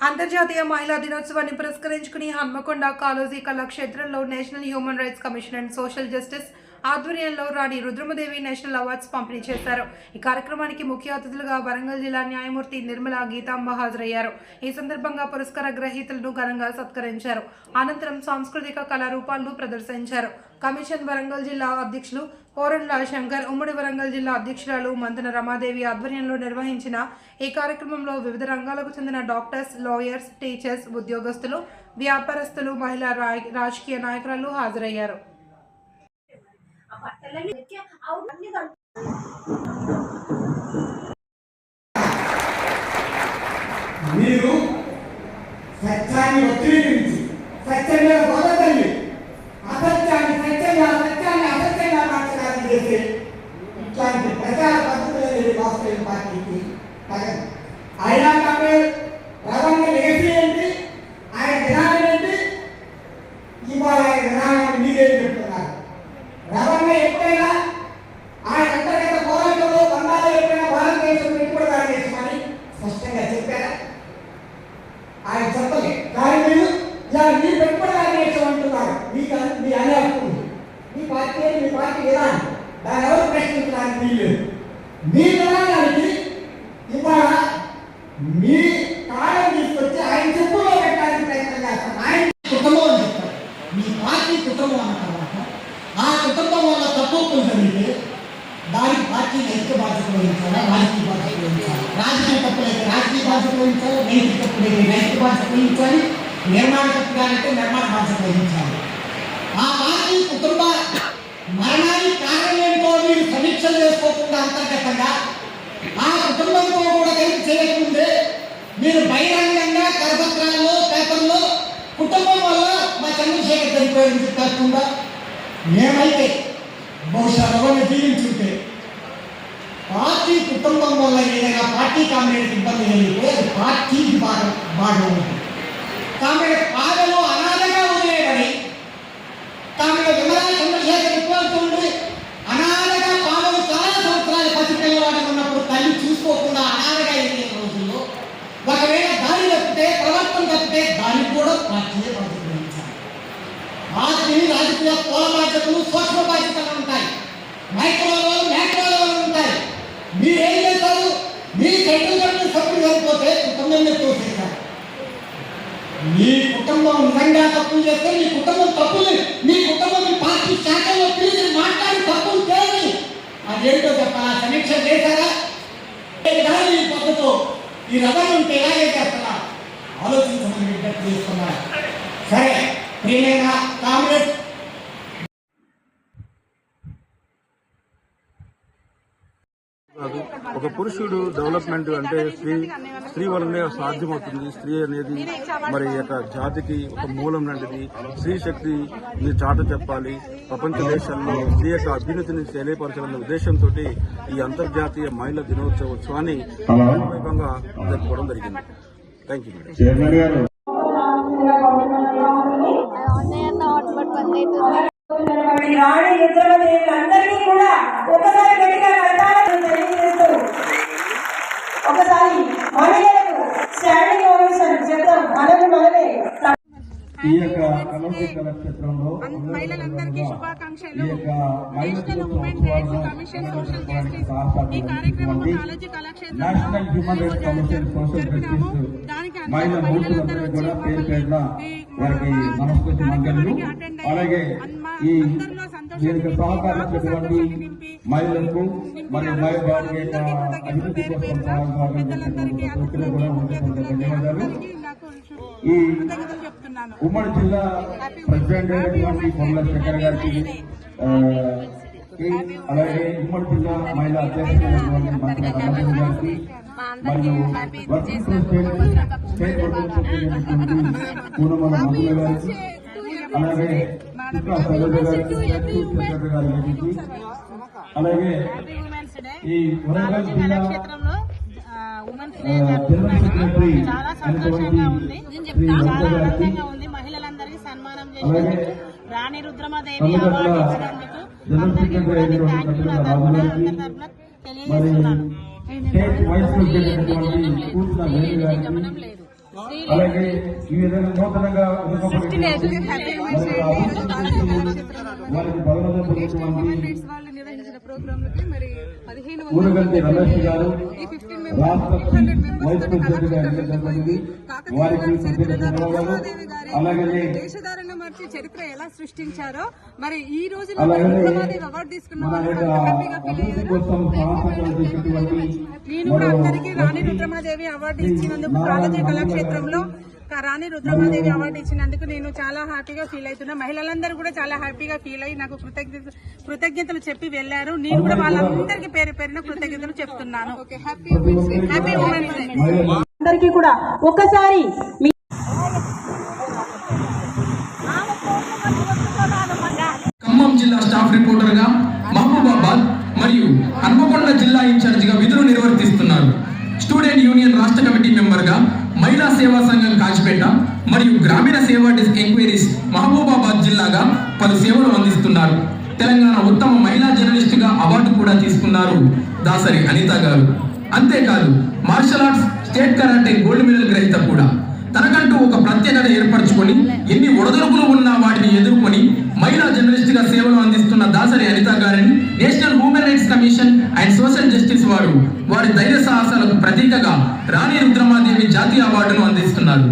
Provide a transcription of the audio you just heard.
అంతర్జాతీయ మహిళా దినోత్సవాన్ని పురస్కరించుకుని హన్మకొండ కాలోజీ కళాక్షేత్రంలో national human rights commission and social justice ఆధ్వర్యంలో రాణి రుద్రమదేవి నేషనల్ అవార్డ్స్ పంపిణీ చేశారు. ఈ కార్యక్రమానికి ముఖ్య అతిథులుగా వరంగల్ జిల్లా న్యాయమూర్తి నిర్మల గీతాంబ హాజరయ్యారు. ఈ సందర్భంగా పురస్కార గ్రహీతలను ఘనంగా సత్కరించారు. అనంతరం సాంస్కృతిక కళారూపాలను ప్రదర్శించారు. కమిషన్ వరంగల్ జిల్లా అధ్యక్షులు కోరండ్ల శంకర్ ఉమ్మడి వరంగల్ జిల్లా అధ్యక్షురాలు మంతన రమాదేవి ఆధ్వర్యంలో నిర్వహించిన ఈ కార్యక్రమంలో వివిధ రంగాలకు చెందిన డాక్టర్స్ లాయర్స్ టీచర్స్ ఉద్యోగస్తులు వ్యాపారస్తులు మహిళా రాయ- రాజకీయ నాయకురాలు హాజరయ్యారు. ఆ బట్టలన్నీ ఎక్కి అవును అన్ని కలుపు- మీరు సత్యాన్ని వక్రీకరించి సత్యంగా బోధతండి అసత్యాన్ని సత్యంగా సత్యాన్ని అసత్యంగా మార్చడానికి చేసే ఇట్లాంటి ప్రచార పద్ధతులు అనేది వాస్తవ పార్టీకి తగదు అయినా కాబట్టి రవణ లేసి ఆయన చెప్పలే. కానీ మీరు ఇలా మీ పెట్టుబడిదారు చేసాం అంటున్నారు. మీకు మీ అనే హక్కు మీ పార్టీ మీ పార్టీ విధానం దాన్ని ఎవరు ప్రశ్నించడానికి వీల్లేదు. మీ విధానానికి ఇవాళ మీ కాలం తీసుకొచ్చి ఆయన చెప్పులో పెట్టడానికి ప్రయత్నం చేస్తాం ఆయన కుటుంబం అని చెప్తారు మీ పార్టీ కుటుంబం అన్న తర్వాత ఆ కుటుంబం వల్ల తప్పు జరిగితే దానికి పార్టీ నైతిక బాధ్యత వహించాలా రాజకీయ బాధ్యత వహించాలి రాజకీయ తప్పులైతే రాజకీయ బాధ్యత వహించాలి నైతిక తప్పులైతే నైతిక నిర్మాణ తప్పుగానంటే నిర్మాణ బాధ్యత వహించాలి ఆ పార్టీ కుటుంబ మరణానికి కారణం ఏంటో మీరు సమీక్షలు చేసుకోకుండా అంతర్గతంగా ఆ కుటుంబంతో కూడా కలిసి చేయకముందే మీరు బహిరంగంగా కరపత్రాల్లో పేపర్లో కుటుంబం వల్ల మా చంద్రశేఖర్ చనిపోయింది కాకుండా మేమైతే బహుశా ఎవరిని జీవించుంటే పార్టీ కుటుంబం వల్ల ఏదైనా పార్టీ కామ్రేడ్కి ఇబ్బంది కలిగితే అది పార్టీకి బాధ బాధ ఉంటుంది పార్టీ రాజకీయ కుల బాధ్యతలు సూక్ష్మ బాధ్యతలు ఉంటాయి. మైక్రోలో మ్యాక్రోలో ఉంటాయి. మీరేం చేస్తారు? మీ సెంట్రల్ గవర్నమెంట్ సభ్యులు సరిపోతే కుటుంబం మీద మీ కుటుంబం నిజంగా తప్పులు చేస్తే మీ కుటుంబం తప్పులు మీ కుటుంబం పార్టీ శాఖలో పిలిచి మాట్లాడి తప్పులు చేయాలి అదేంటో చెప్పాలా? సమీక్ష చేశారా? ఈ పద్ధతితో ఈ రథం ఉంటే ఎలాగే చేస్తారా? ఆలోచించమని విజ్ఞప్తి చేస్తున్నారు సరే. కాంగ్రెస్. ఒక పురుషుడు డెవలప్మెంట్ అంటే స్త్రీ స్త్రీ వల్లనే సాధ్యమవుతుంది. స్త్రీ అనేది మరి యొక్క జాతికి ఒక మూలం లాంటిది. స్త్రీ శక్తి ఈ చాట చెప్పాలి. ప్రపంచ దేశాల్లో స్త్రీ యొక్క అభ్యున్నతిని తెలియపరచాలన్న ఉద్దేశంతో ఈ అంతర్జాతీయ మహిళా దినోత్సవ ఉత్సవాన్ని వైభవంగా జరుపుకోవడం జరిగింది. థ్యాంక్ యూ ఉన్నటువంటి రాణి కూడా ఒకసారి గట్టిగా తెలియజేస్తూ ఒకసారి మహిళలకు స్టాండింగ్ ఓవేషన్ మనల్ని మనమే ఈ యొక్క మహిళలందరికీ శుభాకాంక్షలు. ఈ యొక్క national women rights commission social justice ఈ కార్యక్రమం కాలేజీ కళాక్షేత్రంలో దానికి మహిళలందరూ వచ్చి ఈ వారికి అలాగే ఈ దీనికి సహకరించినటువంటి మహిళలకు మరియు మహిళ అభివృద్ధి కోసం ధన్యవాదాలు ఈ ఉమ్మడి జిల్లా ప్రెసిడెంట్ అయినటువంటి పొల్ల శంకర్ గారికి అలాగే ఉమ్మడి జిల్లా మహిళా అధ్యక్షులైనటువంటి మంత్రి రమణ గారికి మరియు వర్కింగ్ స్టేట్ గారికి అలాగే అలాగే ఈ వరంగల్ జిల్లా ఉమెన్స్ చాలా సంతోషంగా ఉంది. చాలా ఆనందంగా ఉంది. మహిళలందరికీ సన్మానం చేసినందుకు రాణి రుద్రమదేవి అవార్డు ఇచ్చినందుకు అందరికీ కూడా థ్యాంక్ యూ నా రాజు తరఫున గారికి అందరి తరఫున మరి తెలియజేస్తున్నాను స్టేట్ వైస్ ప్రెసిడెంట్ అలాగే ఈ విధంగా నూతనంగా వారికి పదిహేను ఊరగంటి రమేష్ గారు రాష్ట్ర వైస్ ప్రెసిడెంట్గా ఎన్నికైనటువంటి వారికి అలాగే మార్చి చరిత్ర ఎలా సృష్టించారో మరి ఈ రోజు అవార్డు తీసుకున్న నేను కూడా అందరికీ రాణి రుద్రమాదేవి అవార్డు ఇచ్చినందుకు కాలేజీ కళాక్షేత్రంలో రాణి రుద్రమాదేవి అవార్డు ఇచ్చినందుకు నేను చాలా హ్యాపీగా ఫీల్ అవుతున్నా. మహిళలందరూ కూడా చాలా హ్యాపీగా ఫీల్ అయ్యి నాకు కృతజ్ఞత కృతజ్ఞతలు చెప్పి వెళ్ళారు నేను కూడా వాళ్ళందరికీ పేరు పేరున కృతజ్ఞతలు చెప్తున్నాను. హ్యాపీ మహిళలు. అందరికీ కూడా ఒకసారి కోటర్గా మహబూబాబాద్ మరియు హన్మకొండ జిల్లా ఇన్ఛార్జిగా విధులు నిర్వర్తిస్తున్నారు. స్టూడెంట్ యూనియన్ రాష్ట్ర కమిటీ మెంబర్గా మహిళా సేవా సంఘం కాచిపేట మరియు గ్రామీణ సేవా డెస్క్ ఎంక్వైరీస్ మహబూబాబాద్ జిల్లాగా పలు సేవలు అందిస్తున్నారు. తెలంగాణ ఉత్తమ మహిళా జర్నలిస్ట్గా అవార్డు కూడా తీసుకున్నారు దాసరి అనిత గారు. అంతేకాదు martial arts state karate gold medal గ్రహీత కూడా. తనకంటూ ఒక ప్రత్యేకత ఏర్పరచుకొని ఎన్ని ఒడదొడుకులు ఉన్నా జర్నలిస్ట్గా సేవలు అందిస్తున్న దాసరి అనిత గారిని national human rights commission and social justice వారు వారి ధైర్య సాహసాలకు ప్రతీకగా రాణి రుద్రమాదేవి జాతీయ అవార్డును అందిస్తున్నారు.